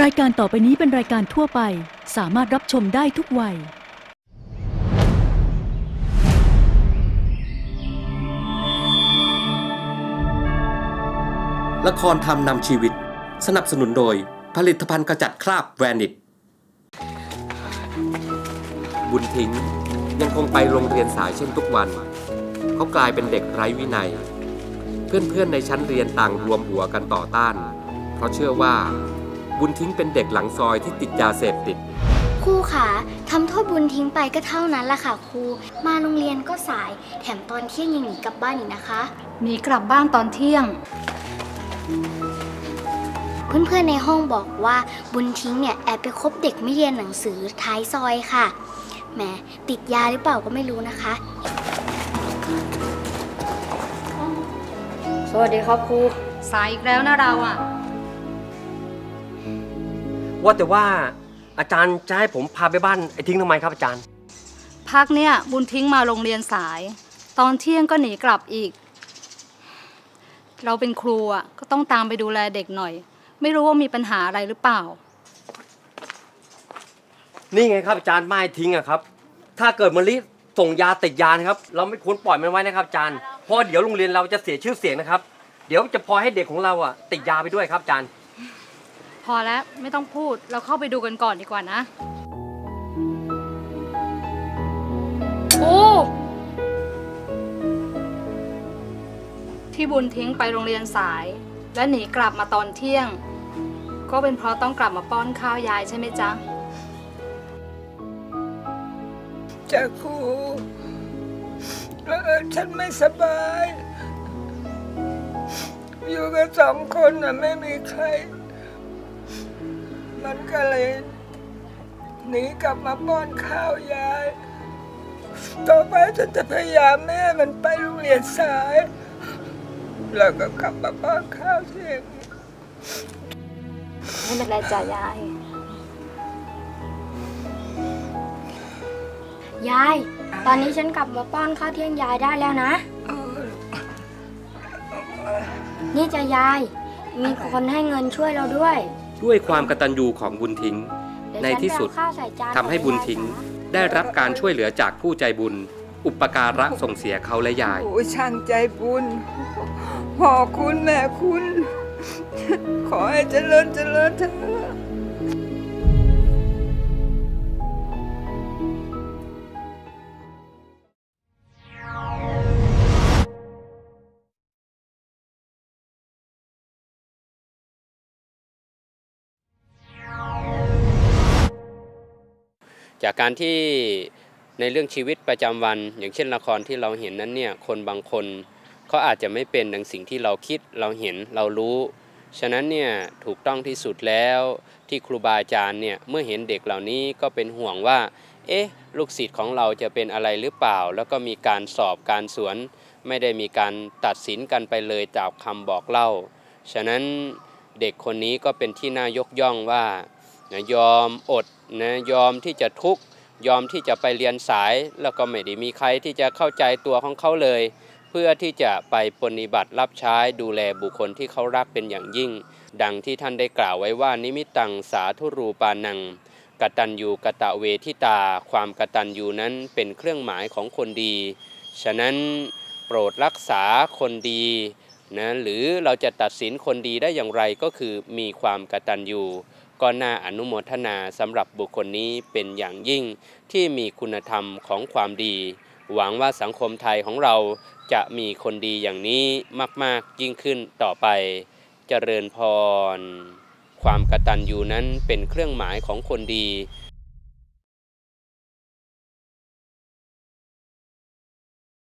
รายการต่อไปนี้เป็นรายการทั่วไป สามารถรับชมได้ทุกวัย ละครทำนำชีวิต สนับสนุนโดย ผลิตภัณฑ์กระจัดคราบแวนิต บุญทิ้งยังคงไปโรงเรียนสายเช่นทุกวัน เขากลายเป็นเด็กไร้วินัย เพื่อนๆในชั้นเรียนต่างรวมหัวกันต่อต้าน เพราะเชื่อว่า บุญทิ้งเป็นเด็กหลังซอยที่ติดยาเสพติด ครูขาทำโทษบุญทิ้งไปก็เท่านั้นแหละค่ะครู มาโรงเรียนก็สาย แถมตอนเที่ยงยังหนีกลับบ้านอีกนะคะหนีกลับบ้านตอนเที่ยง เพื่อนๆในห้องบอกว่าบุญทิ้งเนี่ยแอบไปคบเด็กไม่เรียนหนังสือท้ายซอยค่ะแหมติดยาหรือเปล่าก็ไม่รู้นะคะ สวัสดีครับครูสายอีกแล้วนะเราอะ ว่าแต่ว่าอาจารย์จะให้ผมพาไปบ้านไอ้ทิ้งทำไมครับอาจารย์ พักเนี่ยบุญทิ้งมาโรงเรียนสาย ตอนเที่ยงก็หนีกลับอีก เราเป็นครูอะก็ต้องตามไปดูแลเด็กหน่อย ไม่รู้ว่ามีปัญหาอะไรหรือเปล่า นี่ไงครับอาจารย์ไม่ให้ทิ้งอะครับ ถ้าเกิดมะลิส่งยาติดยานะครับ เราไม่ควรปล่อยมันไว้นะครับอาจารย์เพราะเดี๋ยวโรงเรียนเราจะเสียชื่อเสียงนะครับ เดี๋ยวจะพลอยให้เด็กของเราอะติดยาไปด้วยครับอาจารย์ พอแล้วไม่ต้องพูดเราเข้าไปดูกันก่อนดีกว่านะ โอ้ ที่บุญทิ้งไปโรงเรียนสาย และหนีกลับมาตอนเที่ยง ก็เป็นเพราะต้องกลับมาป้อนข้าวยายใช่ไหมจ๊ะจ้าครูเออฉันไม่สบาย อยู่กันสองคนน่ะไม่มีใคร มันก็เลยหนีกลับมาป้อนข้าวยาย ต่อไปฉันจะพยายามแม่มันไปโรงเรียนสาย แล้วก็กลับมาป้อนข้าวเที่ยงไม่เป็นไรจ้ะยาย ยาย ตอนนี้ฉันกลับมาป้อนข้าวเที่ยงยายได้แล้วนะ นี่จะยาย มีคนให้เงินช่วยเราด้วย ด้วยความกตัญญูของบุญทิ้งเดี๋ยวในฉัที่สุดไปเอาข้าวใส่จานทำให้บุญทิ้งได้รับการช่วยเหลือจากผู้ใจบุญ อุปการะส่งเสียเขาและยายโอ้ยช่างใจบุญพ่อคุณแม่คุณ ขอให้เจริญเจริญเถอะ จากการที่ในเรื่องชีวิตประจำวัน อย่างเช่นละครที่เราเห็นนั้นเนี่ยคนบางคนเขาอาจจะไม่เป็นดังสิ่งที่เราคิดเราเห็นเรารู้ ฉะนั้นเนี่ยถูกต้องที่สุดแล้วที่ครูบาอาจารย์เนี่ยเมื่อเห็นเด็กเหล่านี้ก็เป็นห่วงว่า เอ๊ะลูกศิษย์ของเราจะเป็นอะไรหรือเปล่า แล้วก็มีการสอบการสวน ไม่ได้มีการตัดสินกันไปเลยจากคำบอกเล่า ฉะนั้นเด็กคนนี้ก็เป็นที่น่ายกย่องว่า นะยอมอดนะยอมที่จะทุกข์ยอมที่จะไปเรียนสาย แล้วก็ไม่ได้มีใครที่จะเข้าใจตัวของเขาเลย เพื่อที่จะไปปฏิบัติรับใช้ดูแลบุคคลที่เขารักเป็นอย่างยิ่ง ดังที่ท่านได้กล่าวไว้ว่านิมิตังสาธุรูปานังกตัญญูกะตะเวทิตา ความกตัญญูนั้นเป็นเครื่องหมายของคนดี ฉะนั้นโปรดรักษาคนดีนะหรือเราจะตัดสินคนดีได้อย่างไรก็คือมีความกตัญญู ก็น่าอนุโมทนาสำหรับบุคคลนี้เป็นอย่างยิ่งที่มีคุณธรรมของความดี หวังว่าสังคมไทยของเราจะมีคนดีอย่างนี้มาก ๆ ยิ่งขึ้นต่อไป เจริญพร ความกตัญญูนั้นเป็นเครื่องหมายของคนดี